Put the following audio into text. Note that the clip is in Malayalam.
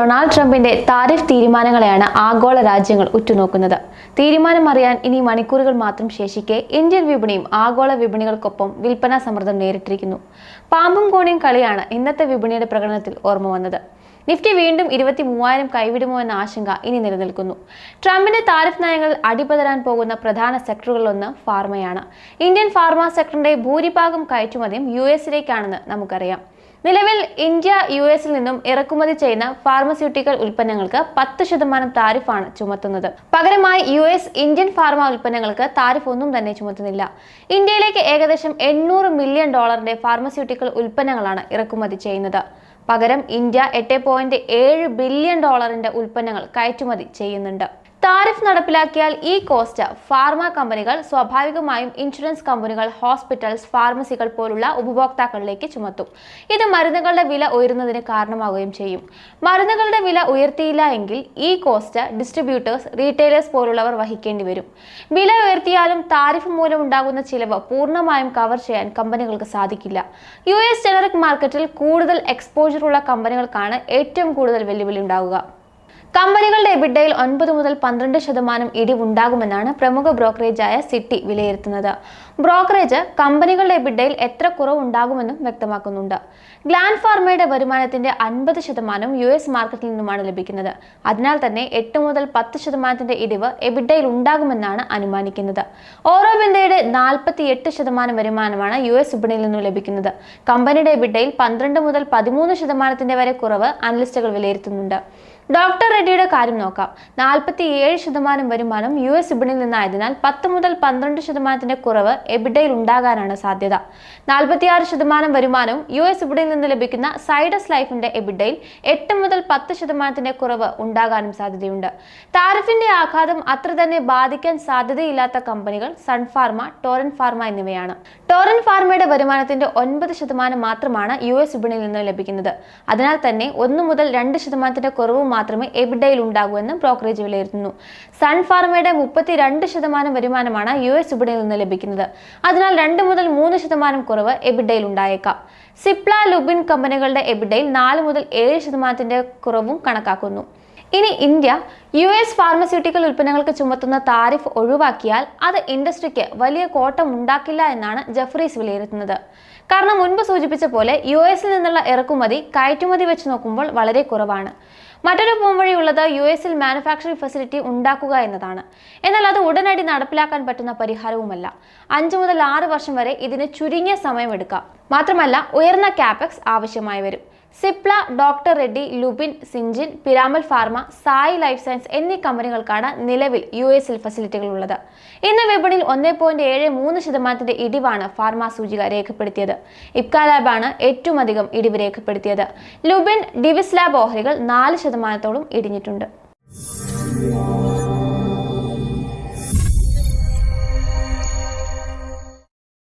ഡൊണാൾഡ് ട്രംപിന്റെ താരിഫ് തീരുമാനങ്ങളെയാണ് ആഗോള രാജ്യങ്ങൾ ഉറ്റുനോക്കുന്നത്. തീരുമാനം അറിയാൻ ഇനി മണിക്കൂറുകൾ മാത്രം ശേഷിക്കെ ഇന്ത്യൻ വിപണിയും ആഗോള വിപണികൾക്കൊപ്പം വിൽപ്പനാ സമ്മർദ്ദം നേരിട്ടിരിക്കുന്നു. പാമ്പും കോണിയും കളിയാണ് ഇന്നത്തെ വിപണിയുടെ പ്രകടനത്തിൽ ഓർമ്മ വന്നത്. നിഫ്റ്റി വീണ്ടും ഇരുപത്തി മൂവായിരം കൈവിടുമോ എന്ന ആശങ്ക ഇനി നിലനിൽക്കുന്നു. ട്രംപിന്റെ താരിഫ് നയങ്ങൾ അടിപതരാൻ പോകുന്ന പ്രധാന സെക്ടറുകളിലൊന്ന് ഫാർമയാണ്. ഇന്ത്യൻ ഫാർമ സെക്ടറിന്റെ ഭൂരിഭാഗം കയറ്റുമതിയും യു എസിലേക്കാണെന്ന് നമുക്കറിയാം. നിലവിൽ ഇന്ത്യ യു എസിൽ നിന്നും ഇറക്കുമതി ചെയ്യുന്ന ഫാർമസ്യൂട്ടിക്കൽ ഉൽപ്പന്നങ്ങൾക്ക് പത്ത് ശതമാനം താരിഫാണ് ചുമത്തുന്നത്. പകരമായി യു എസ് ഇന്ത്യൻ ഫാർമ ഉൽപ്പന്നങ്ങൾക്ക് താരിഫ് ഒന്നും തന്നെ ചുമത്തുന്നില്ല. ഇന്ത്യയിലേക്ക് ഏകദേശം എണ്ണൂറ് മില്യൺ ഡോളറിന്റെ ഫാർമസ്യൂട്ടിക്കൽ ഉൽപ്പന്നങ്ങളാണ് ഇറക്കുമതി ചെയ്യുന്നത്. പകരം ഇന്ത്യ എട്ട് ബില്യൺ ഡോളറിന്റെ ഉൽപ്പന്നങ്ങൾ കയറ്റുമതി ചെയ്യുന്നുണ്ട്. താരിഫ് നടപ്പിലാക്കിയാൽ ഈ കോസ്റ്റ് ഫാർമ കമ്പനികൾ സ്വാഭാവികമായും ഇൻഷുറൻസ് കമ്പനികൾ ഹോസ്പിറ്റൽസ് ഫാർമസികൾ പോലുള്ള ഉപഭോക്താക്കളിലേക്ക് ചുമത്തും. ഇത് മരുന്നുകളുടെ വില ഉയരുന്നതിന് കാരണമാവുകയും ചെയ്യും. മരുന്നുകളുടെ വില ഉയർത്തിയില്ല എങ്കിൽ ഈ കോസ്റ്റ് ഡിസ്ട്രിബ്യൂട്ടേഴ്സ് റീറ്റെയിലേഴ്സ് പോലുള്ളവർ വഹിക്കേണ്ടി വരും. വില ഉയർത്തിയാലും താരിഫ് മൂലം ഉണ്ടാകുന്ന ചിലവ് പൂർണമായും കവർ ചെയ്യാൻ കമ്പനികൾക്ക് സാധിക്കില്ല. യു എസ് ജനറിക് മാർക്കറ്റിൽ കൂടുതൽ എക്സ്പോജർ ഉള്ള കമ്പനികൾക്കാണ് ഏറ്റവും കൂടുതൽ വെല്ലുവിളി ഉണ്ടാവുക. കമ്പനികളുടെ എബിഡയിൽ ഒൻപത് മുതൽ പന്ത്രണ്ട് ശതമാനം ഇടിവുണ്ടാകുമെന്നാണ് പ്രമുഖ ബ്രോക്കറേജായ സിറ്റി വിലയിരുത്തുന്നത്. ബ്രോക്കറേജ് കമ്പനികളുടെ എബിഡയിൽ എത്ര കുറവുണ്ടാകുമെന്നും വ്യക്തമാക്കുന്നുണ്ട്. ഗ്ലാൻഡ് ഫാർമയുടെ വരുമാനത്തിന്റെ അൻപത് ശതമാനം യു എസ് മാർക്കറ്റിൽ നിന്നുമാണ് ലഭിക്കുന്നത്. അതിനാൽ തന്നെ എട്ട് മുതൽ പത്ത് ശതമാനത്തിന്റെ ഇടിവ് എബിഡയിൽ ഉണ്ടാകുമെന്നാണ് അനുമാനിക്കുന്നത്. ഓരോ ബിന്ദയുടെ നാൽപ്പത്തി എട്ട് ശതമാനം വരുമാനമാണ് യു എസ് വിപണിയിൽ നിന്നും ലഭിക്കുന്നത്. കമ്പനിയുടെ എബിഡയിൽ പന്ത്രണ്ട് മുതൽ പതിമൂന്ന് ശതമാനത്തിന്റെ വരെ കുറവ് അനലിസ്റ്റുകൾ വിലയിരുത്തുന്നുണ്ട്. ഡോക്ടർ റെഡ്ഡിയുടെ കാര്യം നോക്കാം. നാൽപ്പത്തി ഏഴ് ശതമാനം വരുമാനം യു എസ് വിപണിയിൽ നിന്നായതിനാൽ പത്ത് മുതൽ പന്ത്രണ്ട് ശതമാനത്തിന്റെ കുറവ് എബിഡയിൽ ഉണ്ടാകാനാണ് സാധ്യത. നാൽപ്പത്തിയാറ് ശതമാനം വരുമാനവും യു എസ് വിപണിയിൽ നിന്ന് ലഭിക്കുന്ന സൈഡസ് ലൈഫിന്റെ എബിഡയിൽ എട്ട് മുതൽ പത്ത് ശതമാനത്തിന്റെ കുറവ് ഉണ്ടാകാനും സാധ്യതയുണ്ട്. താരഫിന്റെ ആഘാതം അത്ര തന്നെ ബാധിക്കാൻ സാധ്യതയില്ലാത്ത കമ്പനികൾ സൺഫാർമ ടോറൻ ഫാർമ എന്നിവയാണ്. ടോറൻ ഫാർമയുടെ വരുമാനത്തിന്റെ ഒൻപത് ശതമാനം മാത്രമാണ് യു എസ് വിപണിയിൽ നിന്ന് ലഭിക്കുന്നത്. അതിനാൽ തന്നെ ഒന്ന് മുതൽ രണ്ട് ശതമാനത്തിന്റെ കുറവ് മാത്രമേ എബിഡയിൽ ഉണ്ടാകൂ എന്ന് ബ്രോക്കറേജ് വിലയിരുത്തുന്നു. സൺ ഫാർമയുടെ മുപ്പത്തി രണ്ട് ശതമാനം വരുമാനമാണ് യു എസ് വിപണിയിൽ നിന്ന് ലഭിക്കുന്നത്. അതിനാൽ രണ്ട് മുതൽ മൂന്ന് ശതമാനം കുറവ് എബിഡയിൽ ഉണ്ടായേക്കാം. സിപ്ല ലുബിൻ കമ്പനികളുടെ എബിഡയിൽ നാല് മുതൽ ഏഴ് ശതമാനത്തിന്റെ കുറവും കണക്കാക്കുന്നു. ഇനി ഇന്ത്യ യു എസ് ഫാർമസ്യൂട്ടിക്കൽ ഉൽപ്പന്നങ്ങൾക്ക് ചുമത്തുന്ന താരിഫ് ഒഴിവാക്കിയാൽ അത് ഇൻഡസ്ട്രിക്ക് വലിയ കോട്ടം ഉണ്ടാക്കില്ല എന്നാണ് ജഫ്രീസ് വിലയിരുത്തുന്നത്. കാരണം മുൻപ് സൂചിപ്പിച്ച പോലെ യു എസിൽ നിന്നുള്ള ഇറക്കുമതി കയറ്റുമതി വെച്ച് നോക്കുമ്പോൾ വളരെ കുറവാണ്. മറ്റൊരു പോംവഴിയുള്ളത് യു എസിൽ മാനുഫാക്ചറിംഗ് ഫെസിലിറ്റി ഉണ്ടാക്കുക എന്നതാണ്. എന്നാൽ അത് ഉടനടി നടപ്പിലാക്കാൻ പറ്റുന്ന പരിഹാരവുമല്ല. അഞ്ചു മുതൽ ആറ് വർഷം വരെ ഇതിന് ചുരുങ്ങിയ സമയമെടുക്കാം. മാത്രമല്ല ഉയർന്ന ക്യാപെക്സ് ആവശ്യമായി വരും. Cipla doctor Reddy Lupin Syngene Piramal pharma Sai life science എന്നീ കമ്പനികൾക്കാണ് നിലവിൽ യു എസിൽ ഫെസിലിറ്റികൾ ഉള്ളത്. ഇന്ന് വിപണിയിൽ ഒന്നേ പോയിന്റ് ഏഴ് മൂന്ന് ശതമാനത്തിന്റെ ഇടിവാണ് ഫാർമ സൂചിക രേഖപ്പെടുത്തിയത്. ഇപ്ക ലാബാണ് ഏറ്റവും അധികം ഇടിവ് രേഖപ്പെടുത്തിയത്. ലുബിൻ ഡിവിസ് ലാബ് ഓഹരികൾ നാല് ശതമാനത്തോളം ഇടിഞ്ഞിട്ടുണ്ട്.